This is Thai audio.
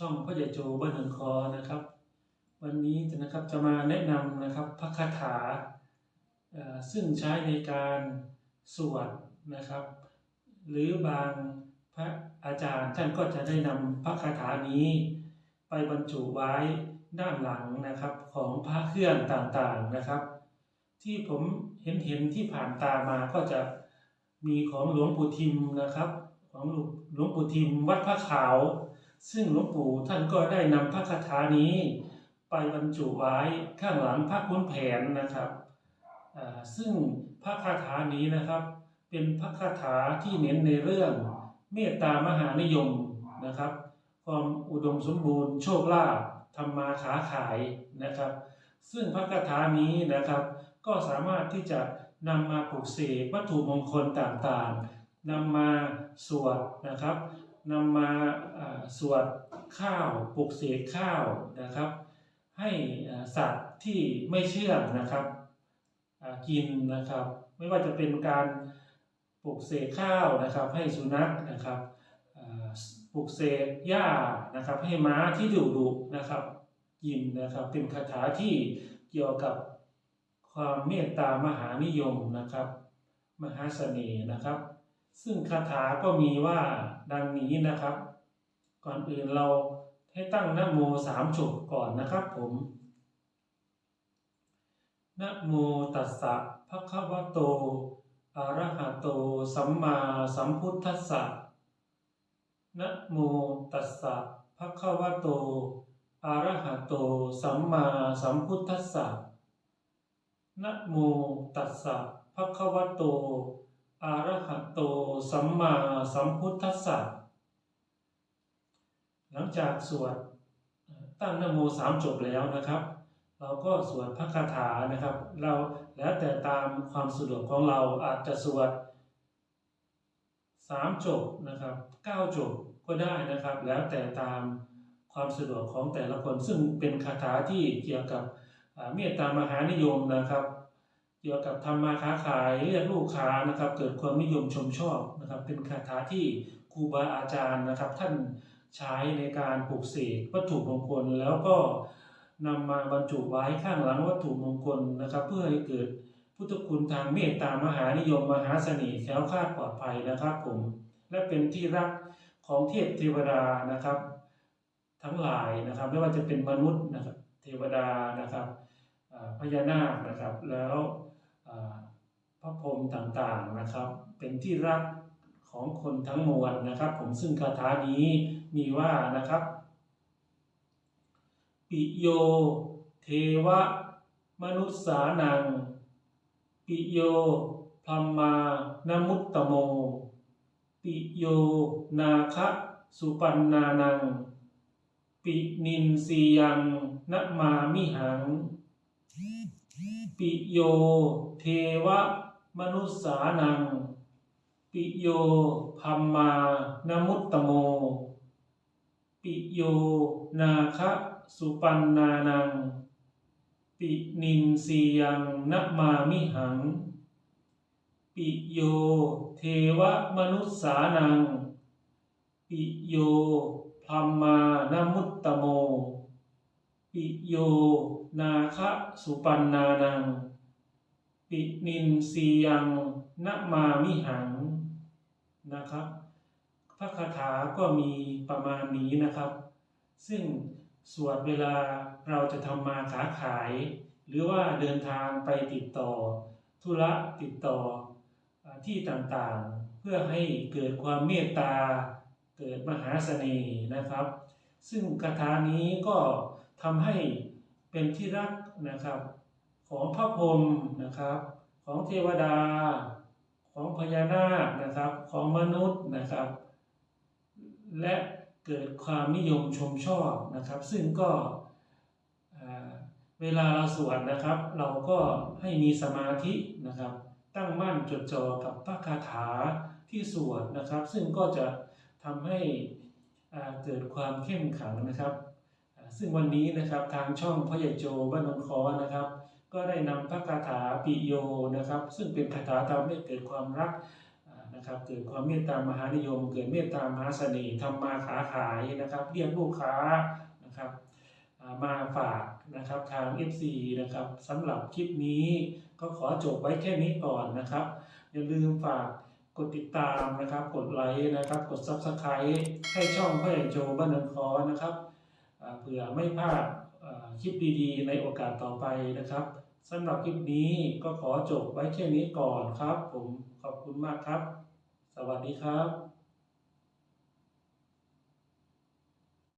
ช่องพ่อใหญ่โจบ้านหนองคอนะครับ วันนี้จะนะครับจะมาแนะนำนะครับพระคาถาซึ่งใช้ในการสวดนะครับ หรือบางพระอาจารย์ท่านก็จะได้นำพระคาถานี้ ไปบรรจุไว้ด้านหลังนะครับของพระเครื่องต่างๆนะครับ ที่ผมเห็นเห็นๆที่ผ่านตามาก็จะมีของหลวงปู่ทิมนะครับ ของหลวงปู่ทิมวัดพระขาว ซึ่งหลวงปู่ท่านก็ได้นำพระคาถานี้ ไปบรรจุไว้ข้างหลังพระคุ้นแผนนะครับซึ่งพระคาถานี้นะครับ เป็นพระคาถาที่เน้นในเรื่องเมตตามหานิยมนะครับ ความอุดมสมบูรณ์โชคลาภทำมาค้าขายนะครับ ซึ่งพระคาถานี้นะครับ ก็สามารถที่จะนำมาปลุกเสกวัตถุมงคลต่างๆนำมาสวดนะครับ นำมาสวดข้าวปลุกเสกข้าวนะครับ ให้สัตว์ที่ไม่เชื่องนะครับกินนะครับ ไม่ว่าจะเป็นการปลูกเสกข้าวนะครับ ให้สุนัขนะครับปลูกเสกหญ้านะครับ ให้ม้าที่ดุดุนะครับกินนะครับเป็นคาถาที่เกี่ยวกับความเมตตามหานิยมนะครับ มหาเสน่ห์นะครับ ซึ่งคาถาก็มีว่าดังนี้นะครับ ก่อนอื่นเราให้ตั้งนะโมสามจบก่อนนะครับผมนะโมตัสสะภะคะวะโตอะระหะโต สัมมาสัมพุทธัสสะนะโมตัสสะภะคะวะโตอะระหะโต สัมมาสัมพุทธัสสะนะโมตัสสะภะคะวะโต อะระหะโตสัมมาสัมพุทธัสสะหลังจากสวดตั้งนโมสามจบแล้วนะครับ เราก็สวดพระคาถานะครับ เราแล้วแต่ตามความสะดวกของเราอาจจะสวดสามจบนะครับเก้าจบก็ได้นะครับ แล้วแต่ตามความสะดวกของแต่ละคนซึ่งเป็นคาถาที่เกี่ยวกับเมตตามหานิยมนะครับ กี่ยวกับทำมาค้าขายเรียกลูกค้านะครับ เกิดความนิยมชมชอบนะครับ เป็นคาถาที่ครูบาอาจารย์นะครับ ท่านใช้ในการปลูกเสกวัตถุมงคลแล้วก็นำมาบรรจุไว้ข้างหลังวัตถุมงคลนะครับ เพื่อให้เกิดพุทธคุณทางเมตตามหานิยมมหาเสน่ห์แคล้วคลาดปลอดภัยนะครับผม และเป็นที่รักของเทพเทวดานะครับ ทั้งหลายนะครับไม่ว่าจะเป็นมนุษย์นะครับ เทวดานะครับพญานาคนะครับแล้ว พระพรหมต่างๆนะครับ เป็นที่รักของคนทั้งมวลนะครับ ผมซึ่งคาถานี้มีว่านะครับ ปิโย เทวะ มนุษสานัง ปิโยพรหมานมุตตโม ปิโย นาคะสุปันนานัง ปินินสียังนมามิหัง ปิโย เทวมนุษสานัง ปิโยพัมมานมุตตโม ปิโย นาคะสุปันนานัง ปินินสียังนะมามิหัง ปิโย เทวมนุษสานัง ปิโยพรหมานมุตตโม โย นาคะสุปันนานัง ปินินสียังนมามิหังนะครับ พระคาถาก็มีประมาณนี้นะครับ ซึ่งสวดเวลาเราจะทำมาค้าขาย หรือว่าเดินทางไปติดต่อ ธุระติดต่อที่ต่างๆ เพื่อให้เกิดความเมตตา เกิดมหาเสน่ห์นะครับ ซึ่งคาถานี้ก็ ทำให้เป็นที่รักนะครับ ของพระพรหมนะครับ ของเทวดา ของพญานาคนะครับ ของมนุษย์นะครับ และเกิดความนิยมชมชอบนะครับ ซึ่งก็เวลาเราสวดนะครับ เราก็ให้มีสมาธินะครับ ตั้งมั่นจดจ่อกับพระคาถาที่สวดนะครับ ซึ่งก็จะทำให้เกิดความเข้มขังนะครับ ซึ่งวันนี้นะครับทางช่องพ่อใหญ่โจบ้านนนคอนะครับ ก็ได้นำพระคาถาปิโยนะครับ ซึ่งเป็นคาถาทำให้เกิดความรักนะครับเกิดความเมตตามหานิยม เกิดเมตตามหาเสน่ห์ทำมาค้าขายนะครับ เรียกลูกค้านะครับมาฝากนะครับทาง FC นะครับสำหรับคลิปนี้ก็ขอจบไว้แค่นี้ก่อนนะครับ อย่าลืมฝากกดติดตามนะครับ กดไลค์นะครับ กด Subscribe ให้ช่องพ่อใหญ่โจบ้านนนคอนะครับ เผื่อไม่พลาดคลิปดีๆ ในโอกาสต่อไปนะครับสำหรับคลิปนี้ก็ขอจบไว้แค่นี้ก่อนครับ ผมขอบคุณมากครับ สวัสดีครับ